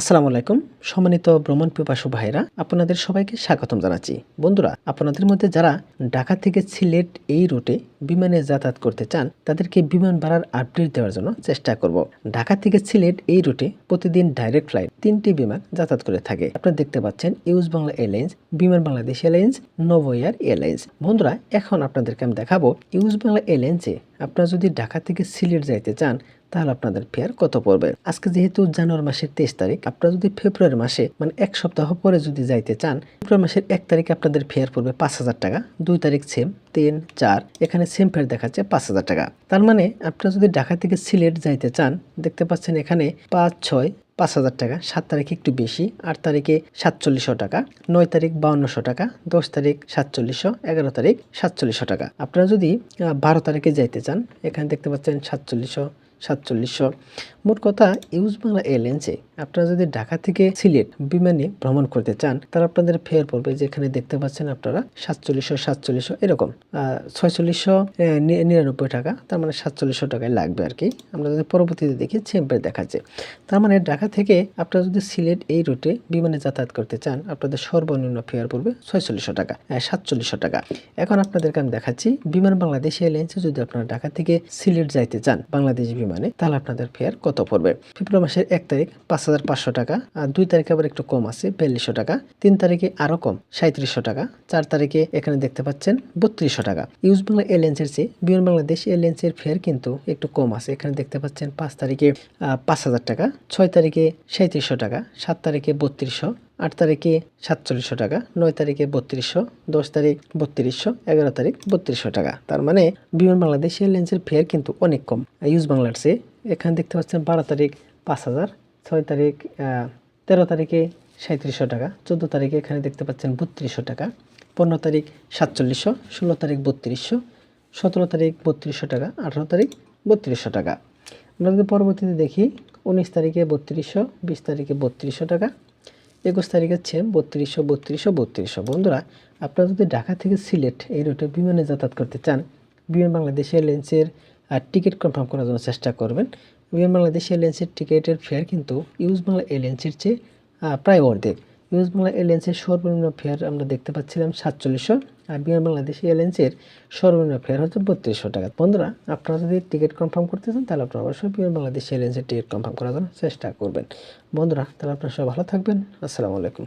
আসসালামু আলাইকুম, সম্মানিত ভ্রমণ পিপাসু ভাইরা আপনাদের সবাইকে স্বাগতম জানাচ্ছি। বন্ধুরা, আপনাদের মধ্যে যারা ঢাকা থেকে সিলেট এই রুটে বিমানে যাতায়াত করতে চান, তাদেরকে বিমান ভাড়ার আপডেট দেওয়ার জন্য চেষ্টা করব। ঢাকা থেকে সিলেট এই রুটে প্রতিদিন ডাইরেক্ট ফ্লাইট তিনটি বিমান যাতায়াত করে থাকে। আপনারা দেখতে পাচ্ছেন use Bangla airlines Biman Bangladesh airlines Novo air airlines বন্ধুরা, এখন আপনাদেরকে আমি দেখাবো ইউজ বাংলা এয়ারলাইন্সে আপনারা যদি ঢাকা থেকে সিলেট যাইতে চান, তাহলে আপনাদের ফেয়ার কত পড়বে? আজকে যেহেতু জানুয়ারি মাসের তেইশ তারিখ, আপনারা যদি ফেব্রুয়ারি মাসে মানে এক সপ্তাহ পরে যদি যাইতে চান, ফেব্রুয়ারি মাসের এক তারিখে আপনাদের ফেয়ার পড়বে পাঁচ হাজার টাকা, দুই তারিখ সেম তিন, চার, এখানে সেম ফেয়ার দেখাচ্ছে পাঁচ হাজার টাকা। তার মানে আপনারা যদি ঢাকা থেকে সিলেট যাইতে চান, দেখতে পাচ্ছেন এখানে পাঁচ, ছয় পাঁচ হাজার টাকা, সাত তারিখে একটু বেশি, আট তারিখে সাতচল্লিশশো টাকা, নয় তারিখ বাউন্নশো টাকা, দশ তারিখ সাতচল্লিশশো, এগারো তারিখ সাতচল্লিশশো টাকা। আপনারা যদি বারো তারিখে যাইতে চান, এখানে দেখতে পাচ্ছেন সাতচল্লিশশো সাতচল্লিশশো। মোট কথা, ইউজ বাংলা এয়ারলাইন্সে আপনারা যদি ঢাকা থেকে সিলেট বিমানে ভ্রমণ করতে চান তাহলে আপনাদের ফেয়ার পড়বে যেখানে দেখতে পাচ্ছেন আপনারা সাতচল্লিশশো সাতচল্লিশশো এরকম। ছয়চল্লিশশো নিরানব্বই টাকা, তার মানে সাতচল্লিশশো টাকায় লাগবে আর কি। আমরা যদি পরবর্তীতে দেখি চেম্পের দেখাচ্ছে। তার মানে ঢাকা থেকে আপনারা যদি সিলেট এই রুটে বিমানে যাতায়াত করতে চান, আপনাদের সর্বনিম্ন ফেয়ার পড়বে ছয়চল্লিশশো টাকা সাতচল্লিশশো টাকা। এখন আপনাদেরকে আমি দেখাচ্ছি, বিমান বাংলাদেশ এয়ারলাইন্সে যদি আপনারা ঢাকা থেকে সিলেট যাইতে চান, বাংলাদেশ বিমানে তাহলে আপনাদের ফেয়ার কত পড়বে? ফেব্রুয়ারি মাসের এক তারিখ পাঁচ হাজার পাঁচশো টাকা, আর দুই তারিখে আবার একটু কম আছে, বিয়াল্লিশশো টাকা। তিন তারিখে আরও কম সাঁত্রিশশো টাকা। চার তারিখে এখানে দেখতে পাচ্ছেন বত্রিশশো টাকা। ইউজ বাংলা এয়ারলাইন্সের চেয়ে বিমান বাংলাদেশ এয়ারলাইন্সের ফেয়ার কিন্তু একটু কম আছে। এখানে দেখতে পাচ্ছেন পাঁচ তারিখে পাঁচ হাজার টাকা, ছয় তারিখে সাঁত্রিশশো টাকা, সাত তারিখে বত্রিশশো আট তারিখে সাতচল্লিশশো টাকা, নয় তারিখে বত্রিশশো, দশ তারিখ বত্রিশশো, এগারো তারিখ বত্রিশশো টাকা। তার মানে বিমান বাংলাদেশ এয়ারলাইন্সের ফেয়ার কিন্তু অনেক কম। ইউজ বাংলার চেয়ে এখানে দেখতে পাচ্ছেন বারো তারিখ পাঁচ হাজার, ছয় তারিখ তেরো তারিখে সাঁত্রিশশো টাকা, চোদ্দ তারিখে এখানে দেখতে পাচ্ছেন বত্রিশশো টাকা, পনেরো তারিখ সাতচল্লিশশো, ষোলো তারিখ বত্রিশশো, সতেরো তারিখ বত্রিশশো টাকা, আঠারো তারিখ বত্রিশশো টাকা। আমরা যদি পরবর্তীতে দেখি, উনিশ তারিখে বত্রিশশো, বিশ তারিখে বত্রিশশো টাকা একুশ তারিখ হচ্ছে বত্রিশশো বত্রিশশো বত্রিশশো। বন্ধুরা, আপনারা যদি ঢাকা থেকে সিলেট এই রুটে বিমানে যাতায়াত করতে চান, বিমান বাংলাদেশ এয়ারলাইন্সের টিকিট কনফার্ম করার জন্য চেষ্টা করবেন। বিমান বাংলাদেশ এয়ারলাইন্সের টিকিটের ফেয়ার কিন্তু ইউজ বাংলা এয়ারলাইন্সের চেয়ে প্রায় অর্ধেক। ইউজ বাংলা এয়ারলাইন্সের সর্বনিম্ন ফেয়ার আমরা দেখতে পাচ্ছিলাম সাতচল্লিশশো, আর বিমান বাংলাদেশ এয়ারলাইন্সের সর্বনিম্ন ফেয়ার হচ্ছে বত্রিশশো টাকা। বন্ধুরা, আপনারা যদি টিকিট কনফার্ম করতে চান, তাহলে আপনারা অবশ্যই বিমান বাংলাদেশ এয়ারলাইন্সের টিকিট কনফার্ম করার জন্য চেষ্টা করবেন। বন্ধুরা, তাহলে আপনারা সবাই ভালো থাকবেন। আসসালামু আলাইকুম।